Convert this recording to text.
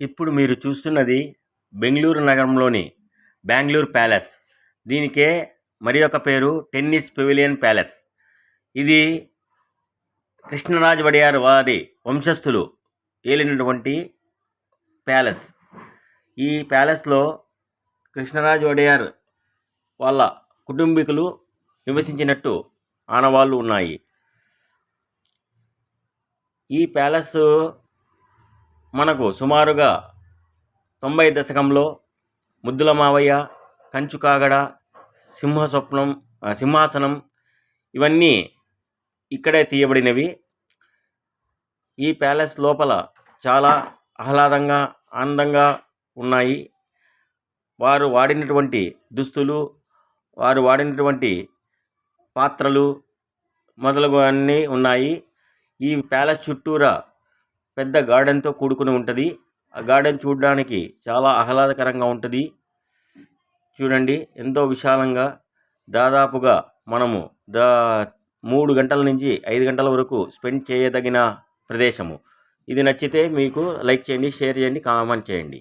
ఇప్పుడు మీరు చూస్తున్నది బెంగళూరు నగరంలోని బెంగళూరు ప్యాలెస్. దీనికే మరి ఒక పేరు టెన్నిస్ పెవిలియన్ ప్యాలెస్. ఇది కృష్ణరాజ వడియార్ వారి వంశస్థులు ఏలినటువంటి ప్యాలెస్. ఈ ప్యాలెస్లో కృష్ణరాజ వడియార్ వాళ్ళ కుటుంబీకులు నివసించినట్టు ఆనవాళ్ళు ఉన్నాయి. ఈ ప్యాలెస్ మనకు సుమారుగా తొంభై దశకంలో ముద్దుల మావయ్య కంచు కాగడ సింహ స్వప్నం సింహాసనం ఇవన్నీ ఇక్కడే తీయబడినవి. ఈ ప్యాలెస్ లోపల చాలా ఆహ్లాదంగా ఆనందంగా ఉన్నాయి. వారు వాడినటువంటి దుస్తులు వారు వాడినటువంటి పాత్రలు మొదలగు అన్నీ ఉన్నాయి. ఈ ప్యాలెస్ చుట్టూరా పెద్ద గార్డెన్తో కూడుకుని ఉంటుంది. ఆ గార్డెన్ చూడడానికి చాలా ఆహ్లాదకరంగా ఉంటుంది. చూడండి ఎంతో విశాలంగా దాదాపుగా మనము దా మూడు గంటల నుంచి ఐదు గంటల వరకు స్పెండ్ చేయదగిన ప్రదేశము. ఇది నచ్చితే మీకు లైక్ చేయండి షేర్ చేయండి కామెంట్ చేయండి.